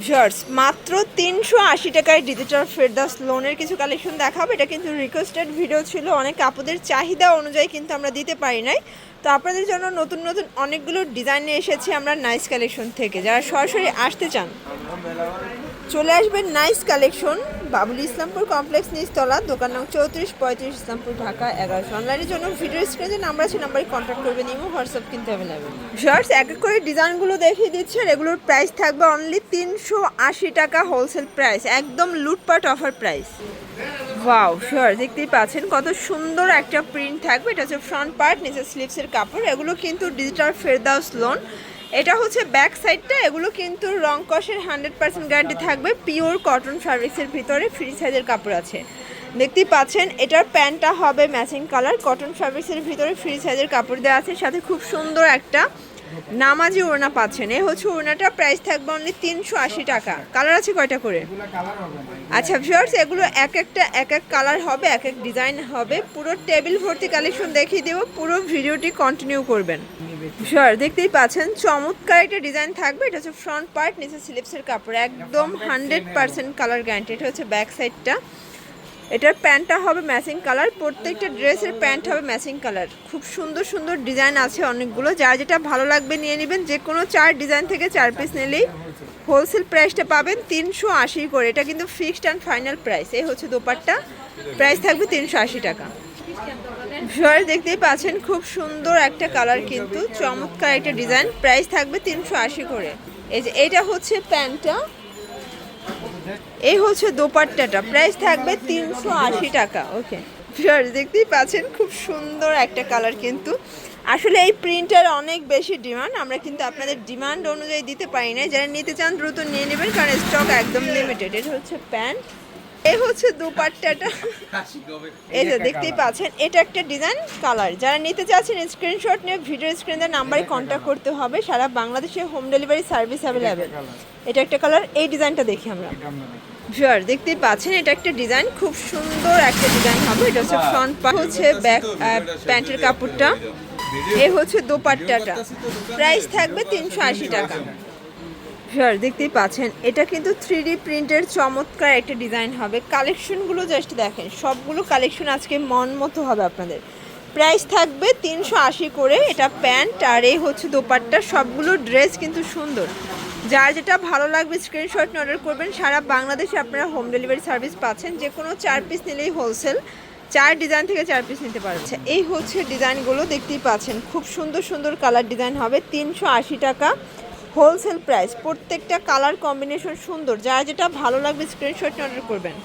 Viewers, মাত্র তিনশো আশি টাকায় ডিজিটাল ফেরদাস লোনের কিছু কালেকশন দেখাবো। এটা কিন্তু রিকোয়েস্টেড ভিডিও ছিল, অনেক আপুদের চাহিদা অনুযায়ী কিন্তু আমরা দিতে পারি নাই। তো আপনাদের জন্য নতুন নতুন অনেকগুলো ডিজাইন নিয়ে এসেছি আমরা নাইস কালেকশন থেকে। যারা সরাসরি আসতে চান, চলে আসবেন nice collection Babul Islampur complex নিচতলা, দোকান নং চৌত্রিশ পঁয়ত্রিশ, ইসলামপুর ঢাকা এগারোশো। অনলাইনের জন্য ভিডিও স্ক্রিনে নাম্বার আছে, নাম্বারে কন্ট্যাক্ট করবেন ইমো হোয়াটসঅ্যাপ কিন্তু অ্যাভেলেবেল শার্টস এক এক করে ডিজাইনগুলো দেখিয়ে দিচ্ছে এগুলোর প্রাইস থাকবে অনলি তিনশো আশি টাকা হোলসেল প্রাইস একদম লুটপাট অফার প্রাইস ওয়াও শিওর দেখতেই পাচ্ছেন কত সুন্দর একটা প্রিন্ট থাকবে। এটা হচ্ছে ফ্রন্ট পার্ট নিচে স্লিপসের কাপড়। এগুলো কিন্তু ডিজিটাল ফেরদাউস লোন এটা হচ্ছে ব্যাক সাইডটা এগুলো কিন্তু রং কষের হান্ড্রেড পার্সেন্ট গ্যারান্টি থাকবে। পিওর কটন ফ্যাব্রিক্সের ভিতরে ফ্রি সাইজের কাপড় আছে। দেখতেই পাচ্ছেন, এটার প্যান্টটা হবে ম্যাচিং কালার কটন ফ্যাব্রিক্সের ভিতরে ফ্রি সাইজের কাপড় দেওয়া আছে, সাথে খুব সুন্দর একটা নামাজি ওড়না পাচ্ছেন। এ হচ্ছে ওড়নাটা প্রাইস থাকবে অনলি তিনশো আশি টাকা। কালার আছে কয়টা করে? আচ্ছা ভিউয়ার্স এগুলো এক একটা, এক এক কালার হবে, এক এক ডিজাইন হবে। পুরো টেবিল ভর্তি কালেকশন দেখিয়ে দেবো, পুরো ভিডিওটি কন্টিনিউ করবেন। শিওর দেখতেই পাচ্ছেন চমৎকার একটা ডিজাইন থাকবে। এটা হচ্ছে ফ্রন্ট পার্ট নিচে স্লিপসের কাপড়। একদম হান্ড্রেড পার্সেন্ট কালার গ্যারান্টি এটা হচ্ছে ব্যাক সাইডটা এটার প্যান্টটা হবে ম্যাচিং কালার প্রত্যেকটা ড্রেসের প্যান্ট হবে ম্যাচিং কালার খুব সুন্দর সুন্দর ডিজাইন আছে অনেকগুলো। যার যেটা ভালো লাগবে নিয়ে নেবেন। যে কোনো চার ডিজাইন থেকে চার পিস নিলেই হোলসেল প্রাইসটা পাবেন তিনশো আশি করে। এটা কিন্তু ফিক্সড অ্যান্ড ফাইনাল প্রাইস এই হচ্ছে দোপাট্টা। প্রাইস থাকবে তিনশো আশি টাকা। ভিউয়ার দেখতেই পাচ্ছেন, খুব সুন্দর একটা কালার কিন্তু, চমৎকার একটা ডিজাইন। প্রাইস থাকবে তিনশো আশি করে। এই যে, এটা হচ্ছে প্যান্টটা। এই হচ্ছে দোপাট্টাটা। প্রাইস থাকবে তিনশো আশি টাকা। ওকে। ভিউয়ার দেখতেই পাচ্ছেন, খুব সুন্দর একটা কালার কিন্তু। আসলে এই প্রিন্টার অনেক বেশি ডিমান্ড, আমরা কিন্তু আপনাদের ডিমান্ড অনুযায়ী দিতে পারি না যারা নিতে চান, দ্রুত নিয়ে নেবেন, কারণ স্টক একদম লিমিটেড এটা হচ্ছে প্যান্ট। এই হচ্ছে দুপাট্টাটা। এই যে দেখতেই পাচ্ছেন এটা একটা ডিজাইন কালার যারা নিতে চাচ্ছেন স্ক্রিনশট নিয়ে ভিডিও স্ক্রিনের নাম্বারে কন্ট্যাক্ট করতে হবে। সারা বাংলাদেশে হোম ডেলিভারি সার্ভিস অ্যাভেলেবেল এটা একটা কালার এই ডিজাইনটা দেখি আমরা। ভিউয়ার দেখতেই পাচ্ছেন এটা একটা ডিজাইন খুব সুন্দর একটা ডিজাইন হবে। এটা হচ্ছে ফ্রন্ট পা হচ্ছে ব্যাক প্যান্টের কাপড়টা। এ হচ্ছে দোপাট্টাটা। প্রাইস থাকবে তিনশো আশি টাকা। ভিউয়ার দেখতেই পাচ্ছেন, এটা কিন্তু থ্রি প্রিন্টের চমৎকার একটা ডিজাইন হবে। কালেকশনগুলো জাস্ট দেখেন, সবগুলো কালেকশন আজকে মন মতো হবে আপনাদের। প্রাইস থাকবে তিনশো আশি করে, এটা প্যান্ট আর এই হচ্ছে দোপাট্টা, সবগুলো ড্রেস কিন্তু সুন্দর। যার যেটা ভালো লাগবে স্ক্রিনশট অর্ডার করবেন। সারা বাংলাদেশে আপনারা হোম ডেলিভারি সার্ভিস পাচ্ছেন যে কোনো চার পিস নিলেই হোলসেল চার ডিজাইন থেকে চার পিস নিতে পারছে এই হচ্ছে ডিজাইনগুলো দেখতেই পাচ্ছেন, খুব সুন্দর সুন্দর কালার ডিজাইন হবে, তিনশো আশি টাকা। হোলসেল প্রাইস, প্রত্যেকটা কালার কম্বিনেশন সুন্দর। যার যেটা ভালো লাগবে স্ক্রিনশট অর্ডার করবেন।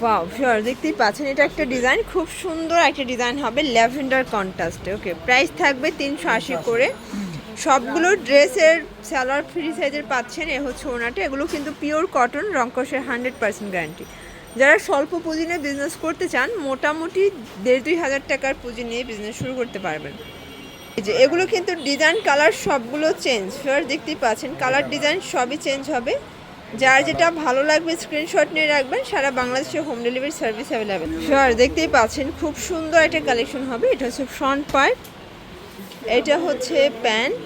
ওয়াও শিওর দেখতেই পাচ্ছেন, এটা একটা ডিজাইন খুব সুন্দর একটা ডিজাইন হবে ল্যাভেন্ডার কন্ট্রাস্টে ওকে প্রাইস থাকবে তিনশো আশি করে। সবগুলো ড্রেসের সালোয়ার ফ্রি সাইজের পাচ্ছেন, এ হচ্ছে ওনাটা। এগুলো কিন্তু পিওর কটন রঙ্কসের হান্ড্রেড পার্সেন্ট গ্যারান্টি যারা স্বল্প পুঁজি নিয়ে বিজনেস করতে চান, মোটামুটি দেড় দুই হাজার টাকার পুঁজি নিয়ে বিজনেস শুরু করতে পারবেন। যে, এগুলো কিন্তু ডিজাইন কালার সবগুলো চেঞ্জ ফেয়ার দেখতেই পাচ্ছেন কালার ডিজাইন সবই চেঞ্জ হবে। যার যেটা ভালো লাগবে স্ক্রিনশট নিয়ে রাখবেন, সারা বাংলাদেশে হোম ডেলিভারি সার্ভিস অ্যাভেলেবেল ফেয়ার দেখতেই পাচ্ছেন, খুব সুন্দর একটা কালেকশন হবে। এটা হচ্ছে ফ্রন্ট পার্ট এটা হচ্ছে প্যান্ট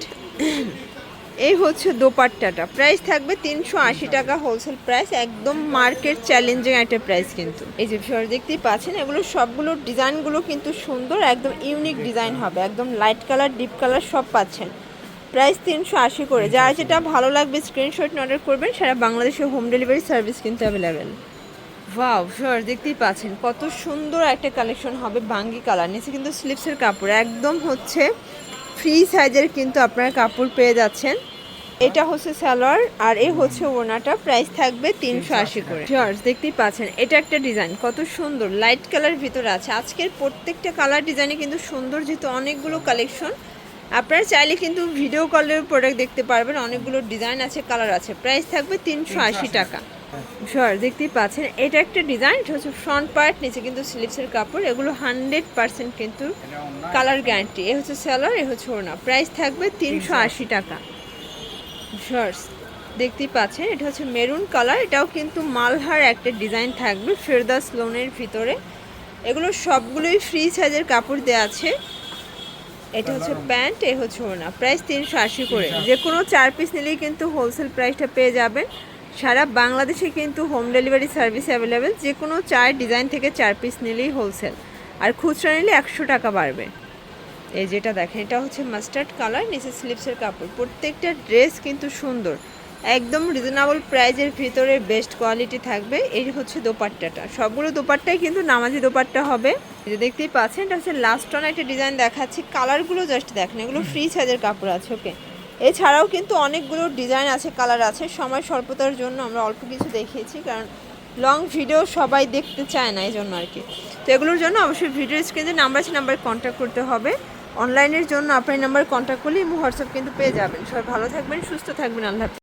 এই হচ্ছে দোপাট্টাটা। প্রাইস থাকবে তিনশো আশি টাকা হোলসেল প্রাইস একদম মার্কেট চ্যালেঞ্জিং একটা প্রাইস কিন্তু। এই যে ভিউয়ার দেখতেই পাচ্ছেন, এগুলো সবগুলো ডিজাইনগুলো কিন্তু সুন্দর, একদম ইউনিক ডিজাইন হবে, একদম লাইট কালার ডিপ কালার সব পাচ্ছেন। প্রাইস তিনশো আশি করে। যার যেটা ভালো লাগবে স্ক্রিনশট অর্ডার করবেন, সারা বাংলাদেশে হোম ডেলিভারি সার্ভিস কিন্তু অ্যাভেলেবেল ওয়াও শিওর দেখতেই পাচ্ছেন, কত সুন্দর একটা কালেকশন হবে বাঙ্গি কালার নিচে কিন্তু স্লিপসের কাপড়, একদম হচ্ছে ফ্রি সাইজের কিন্তু আপনারা কাপড় পেয়ে যাচ্ছেন। এটা হচ্ছে সালোয়ার আর এই হচ্ছে ওনাটা প্রাইস থাকবে তিনশো আশি করে। জর্জ দেখতেই পাচ্ছেন এটা একটা ডিজাইন। কত সুন্দর লাইট কালার ভিতরে আছে। আজকের প্রত্যেকটা কালার ডিজাইনে কিন্তু সুন্দর যেহেতু অনেকগুলো কালেকশন আপনারা চাইলে কিন্তু ভিডিও কলের প্রোডাক্ট দেখতে পারবেন। অনেকগুলো ডিজাইন আছে কালার আছে। প্রাইস থাকবে তিনশো আশি। টাকা। সর দেখতেই পাচ্ছেন। এটা একটা ডিজাইন এটা হচ্ছে ফ্রন্ট পার্ট নিচে কিন্তু স্লিপসের কাপড়। এগুলো হান্ড্রেড পার্সেন্ট কিন্তু কালার গ্যারান্টি এ হচ্ছে স্যালার এ হচ্ছে ওড়না প্রাইস থাকবে তিনশো আশি টাকা। শর্টস দেখতেই পাচ্ছেন এটা হচ্ছে মেরুন কালার এটাও কিন্তু মালহার একটা ডিজাইন থাকবে ফেরদাস লোনের ভিতরে। এগুলো সবগুলোই ফ্রি সাইজের কাপড় দেওয়া আছে। এটা হচ্ছে প্যান্ট এ হচ্ছে ওড়না প্রাইস তিনশো আশি করে। যে কোনো চার পিস নিলেই কিন্তু হোলসেল প্রাইসটা পেয়ে যাবেন। সারা বাংলাদেশে কিন্তু হোম ডেলিভারি সার্ভিস অ্যাভেলেবেল যে কোনো চার ডিজাইন থেকে চার পিস নিলেই হোলসেল আর খুচরা নিলে একশো টাকা বাড়বে। এই যেটা দেখেন এটা হচ্ছে মাস্টার্ড কালার নিচে স্লিপসের কাপড়। প্রত্যেকটা ড্রেস কিন্তু সুন্দর। একদম রিজনেবল প্রাইজের ভিতরে বেস্ট কোয়ালিটি থাকবে। এই হচ্ছে দোপাট্টাটা। সবগুলো দোপাট্টাই কিন্তু নামাজি দোপাট্টা হবে। যে দেখতেই পাচ্ছেন এটা হচ্ছে লাস্ট অন একটা ডিজাইন দেখাচ্ছি। কালারগুলো জাস্ট দেখেন এগুলো ফ্রি সাইজের কাপড় আছে ওকে এছাড়াও কিন্তু অনেকগুলো ডিজাইন আছে, কালার আছে। সময় স্বল্পতার জন্য আমরা অল্প কিছু দেখিয়েছি, কারণ লং ভিডিও সবাই দেখতে চায় না এই জন্য আর কি। তো এগুলোর জন্য অবশ্যই ভিডিও স্ক্রিনে নাম্বার আছে, নাম্বারে কন্ট্যাক্ট করতে হবে। অনলাইনের জন্য আপনার নাম্বার কন্ট্যাক্ট করলে হোয়াটসঅ্যাপ কিন্তু পেয়ে যাবেন। সবাই ভালো থাকবেন, সুস্থ থাকবেন, আল্লাহ।